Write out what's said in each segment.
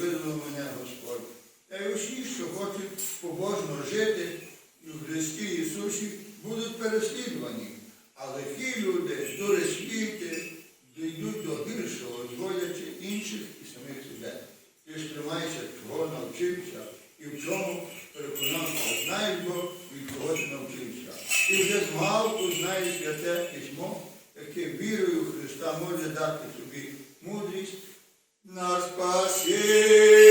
з мене Господь. Та й усі, що хочуть побожно жити в Христі Ісусі, будуть переслідувані. Але ті люди, дуресвіти, дійдуть до гіршого, зводячи інших і самих себе. Ти ж тримайся, чого навчився, і в чому переконався, знаєш бо, від кого ти навчився. І вже змалку знаєш святе письмо, яке вірою в Христа може дати тобі мудрість на спасіння.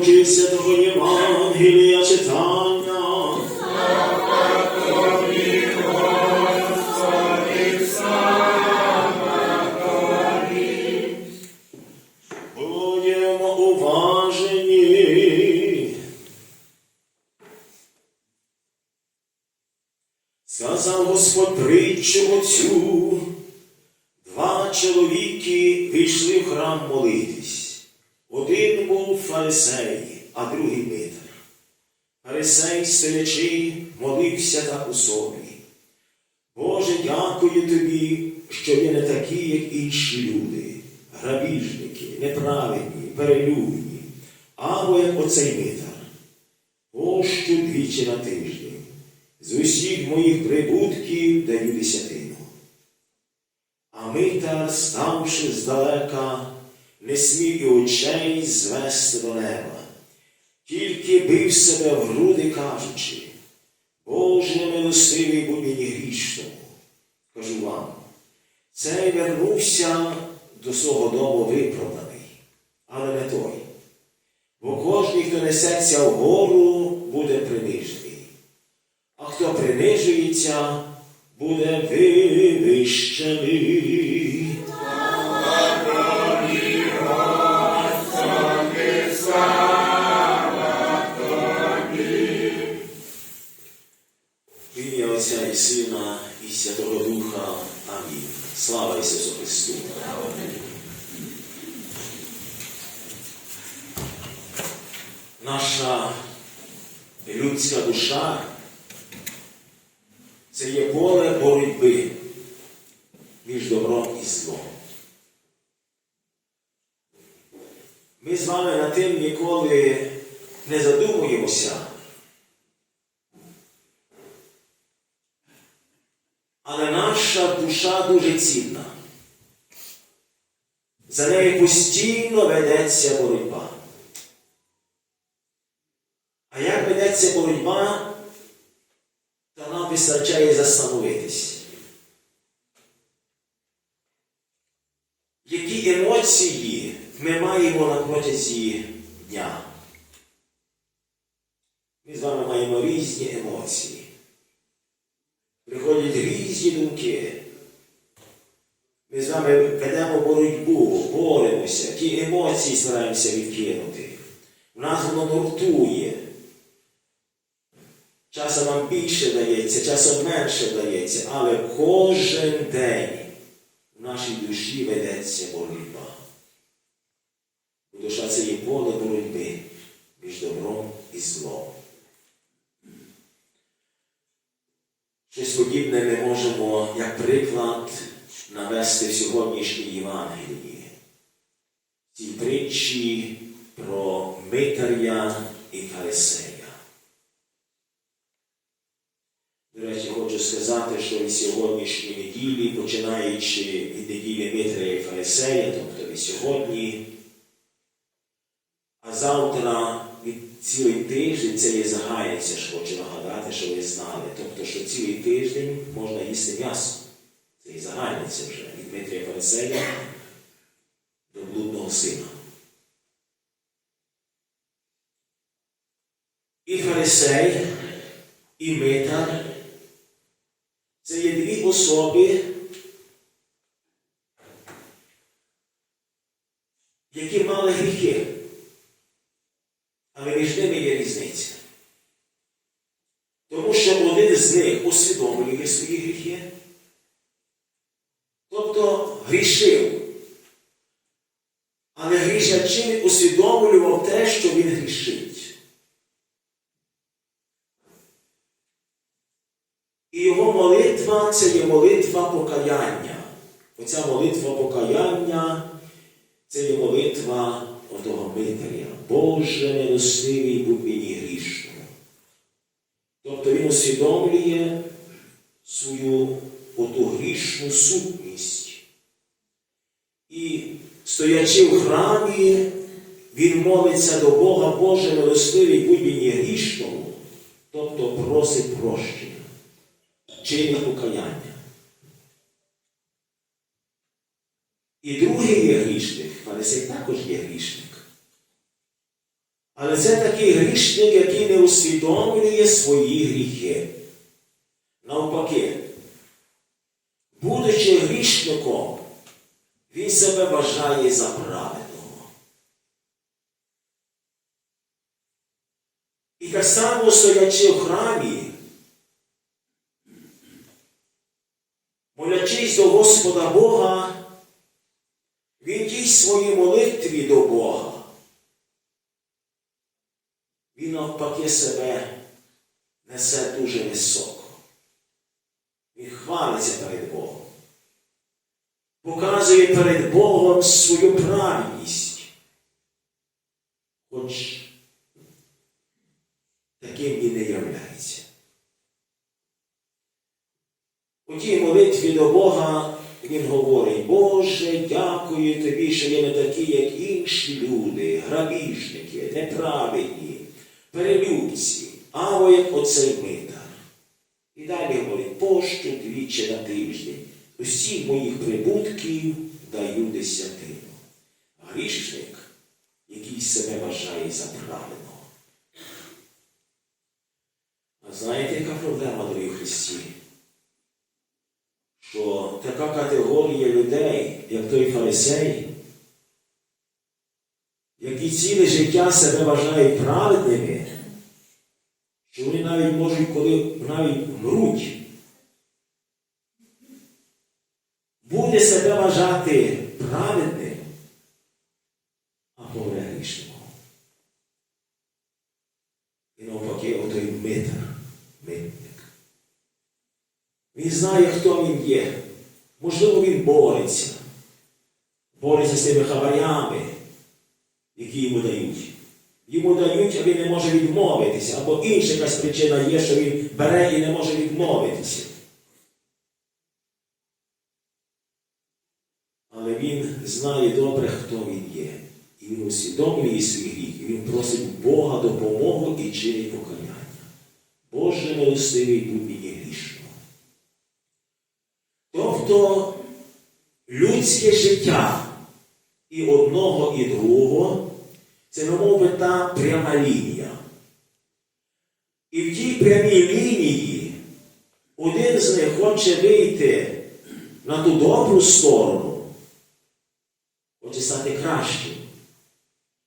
Від руки Святого Євангелія читання. Фарисей, стоячи, молився так у собі. Боже, дякую тобі, що я не такі, як інші люди, грабіжники, неправедні, перелюбні, або як оцей митар. Пощу двічі на тиждень. З усіх моїх прибутків даю десятину. А митар, ставши здалека, не смів і очей звести до неба, тільки бив себе в груди, кажучи, Боже милостивий будь мені грішному. Кажу вам, цей вернувся до свого дому виправданий, але не той. Бо кожен, хто несеться вгору, буде принижений. А хто принижується, буде вивищений. Отця і Сина і Святого Духа. Амінь. Слава Ісусу Христу. Наша людська душа це є поле боротьби між добром і злом. Ми з вами над тим ніколи не задумуємося. Але наша душа дуже цінна. За нею постійно ведеться боротьба. А як ведеться боротьба, то нам вистачає застановитись. Які емоції ми маємо на протязі дня? Ми з вами маємо різні емоції. Різні думки. Ми з вами ведемо боротьбу, боремося, ті емоції стараємося відкинути. У нас воно нуртує. Часом нам більше дається, часом менше дається, але кожен день в нашій душі ведеться боротьба. Душа це є поле боротьби між добром і злом. Щось подібне ми можемо, як приклад, навести в сьогоднішній Євангелії. Ці притчі про Митаря і Фарисея. До речі, хочу сказати, що і сьогоднішній неділі, починаючи від неділі Митря і Фарисея, тобто і сьогодні, а завтра від цілий тиждень це є загається, що хочу нагадати, що ви знали. Тобто, що цілий тиждень можна їсти м'ясо. Це і загається вже від Дмитрія Фарисея до блудного сина. І фарисей, і митар це є дві особи, які мали гріхи. Але між ними є різниця. Тому що один з них усвідомлює свої гріхи, тобто грішив. Але грішачи усвідомлював те, що він грішить. І його молитва це є молитва покаяння. Оця молитва покаяння це є молитва отого Митаря. Боже милостивий будь мені грішному. Тобто він усвідомлює свою оту грішну сутність. І стоячи в храмі, він молиться до Бога, Боже милостивий будь мені грішному, тобто просить прощення, чинить покаяння. І другий є грішник, Фарисей також є грішник. Але це такий грішник, який не усвідомлює свої гріхи. Навпаки, будучи грішником, він себе вважає за праведного. І так само стоячи в храмі, молячись до Господа Бога, він тій своїй молитві до Бога. Він навпаки себе несе дуже високо. Він хвалиться перед Богом. Показує перед Богом свою праведність. Хоч таким і не являється. У тій молитві до Бога він говорить, Боже, дякую тобі, що я не такі, як інші люди, грабіжники, неправедні, перелюбці, або як оцей митар. І далі говорить, пошту двічі на тиждень, усіх моїх прибутків даю десятину. Грішник, який себе вважає за правильного. А знаєте, яка проблема, дорогі Христі? що така категорія людей, як той фарисей, які ціле життя себе вважають праведними, що вони навіть можуть, коли навіть мруть, буде себе вважати праведним, а помре грішником. І навпаки, отой митар, митник. Він знає, хто він є. Можливо, він бореться. Бореться з тими хабарями, які йому дають. Йому дають, а він не може відмовитися. Або інша якась причина є, що він бере і не може відмовитися. Але він знає добре, хто він є. І він усвідомлює свій гріх. І він просить Бога допомогу і чинить покаяння. Боже милостивий будь мені грішного. Тобто людське життя і одного, і другого це немов би та пряма лінія. І в тій прямій лінії один з них хоче вийти на ту добру сторону, хоче стати кращим,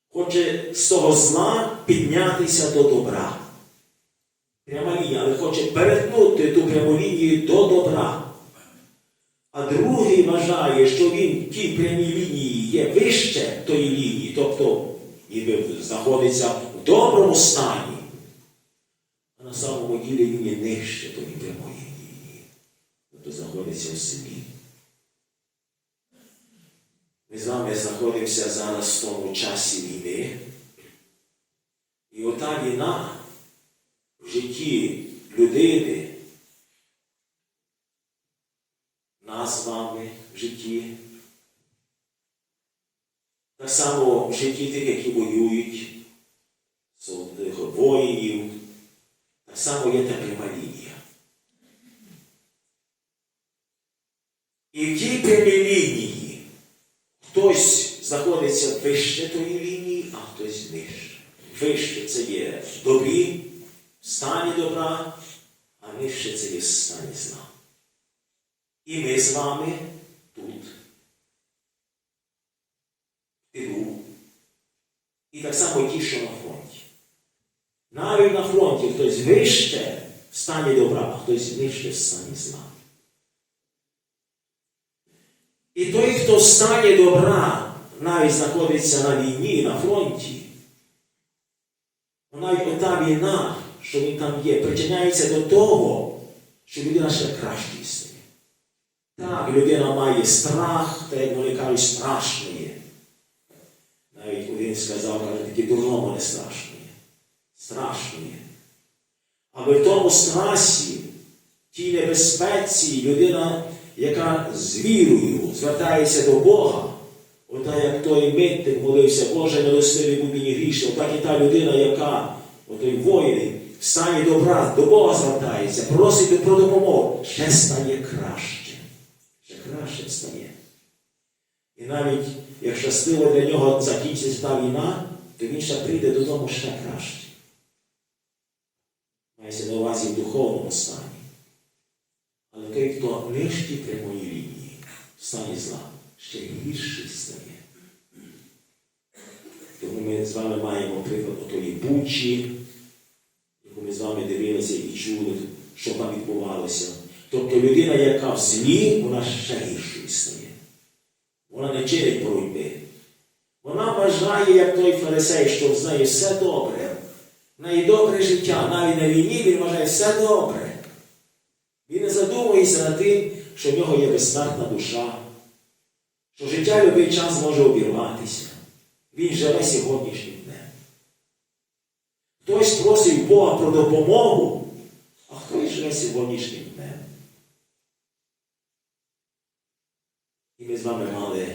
хоче з того зла піднятися до добра. Пряма лінія, але хоче перетнути ту пряму лінію до добра. А другий вважає, що він в тій прямій лінії є вище тої лінії, тобто ніби знаходиться в доброму стані. А на самому ділі він є нижче тої прямої лінії, тобто знаходиться в селі. Ми з вами знаходимося зараз в тому часі війни. І ота війна в житті людини, нас з вами в житті, так в тих, які воюють, солдатів, воїнів, так само є та пряма лінія. І в тій прямій лінії хтось знаходиться вище тої лінії, а хтось нижче. Вище це є в добрі, в стані добра, а нижче це є в стані зла. І ми з вами тут, в тилу, і так само ті, що на фронті. Навіть на фронті хтось вище в стані добра, а хтось нижче в стані зла. І той, хто в стані добра навіть знаходиться на війні, на фронті, навіть ота війна, що він там є, причиняється до того, що людина ще кращою стає. Так, людина має страх, та як вони кажуть, страшно один сказав, каже, такі дурному не страшно є. Страшно є. Але в тому страсі, тій небезпеці, людина, яка з вірою звертається до Бога, ота як той митник молився, Боже, милостивий будь мені грішний, отак і та людина, яка, отой воїн, в стані добра до Бога звертається, просить про допомогу, ще стає краще. Ще краще стає. І навіть як щасливо для нього закінчиться та війна, то він ще прийде додому ще краще. Мається на увазі в духовному стані. Але той, хто нижчий прямої лінії, в стані зла, ще гірший стає. Тому ми з вами маємо приклад отої бучі, яку ми з вами дивилися і чули, що там відбувалося. Тобто людина, яка в злі, вона ще гіршою стає. Вона не чинить боротьби. Вона вважає, як той фарисей, що з нею все добре. В неї добре життя. Навіть на війні він вважає все добре. Він не задумується над тим, що в нього є безсмертна душа, що життя в будь-який час може обірватися. Він живе сьогоднішнім днем. Хтось просить Бога про допомогу, а хтось живе сьогоднішнім днем. І ми з вами мали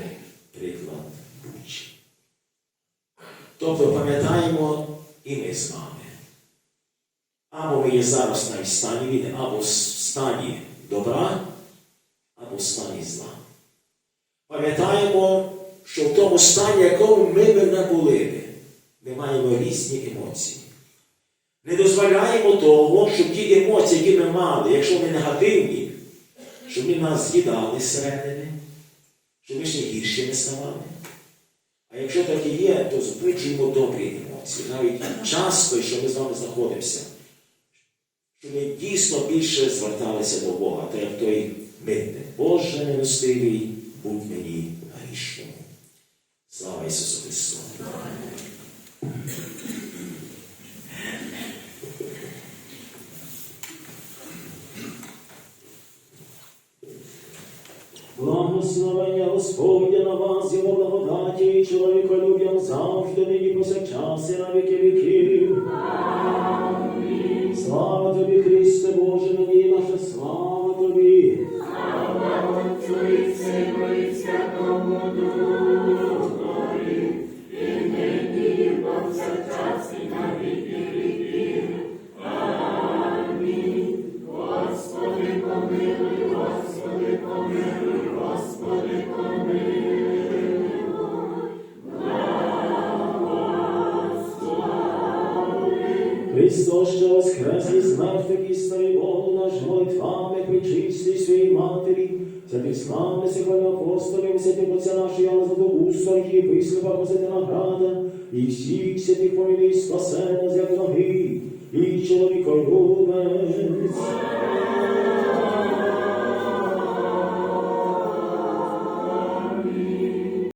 приклад Бучі. Тобто пам'ятаємо і ми з вами. Або ми є зараз на стані війни, або в стані добра, або в стані зла. Пам'ятаємо, що в тому стані, якому ми би не були, ми маємо різні емоції. Не дозволяємо того, щоб ті емоції, які ми мали, якщо вони негативні, щоб вони нас з'їдали зсередини, щоб ми ще гірше не ставали. А якщо так і є, то збуджуємо добрі емоції. Навіть часто, що ми з вами знаходимося, щоб ми дійсно більше зверталися до Бога, та як той митник. Боже милостивий, будь мені грішному. Слава Ісусу Христу! Благословення Господня на вас, його благодаті і чоловіколюб'ям завжди нині повсякчас і на віки віків. Слава тобі, Христе Боже, мені наша слава тобі. Христос, що воскрес із мертвих і старий Богу наш молитвами причистий своїй матері, святих славних сихвальних апостолів, святих отця нашого Яна Златоуста, і єпископа Козати Града, і всіх святих помилуй, спасена нас, як ноги, і чоловіколюбець.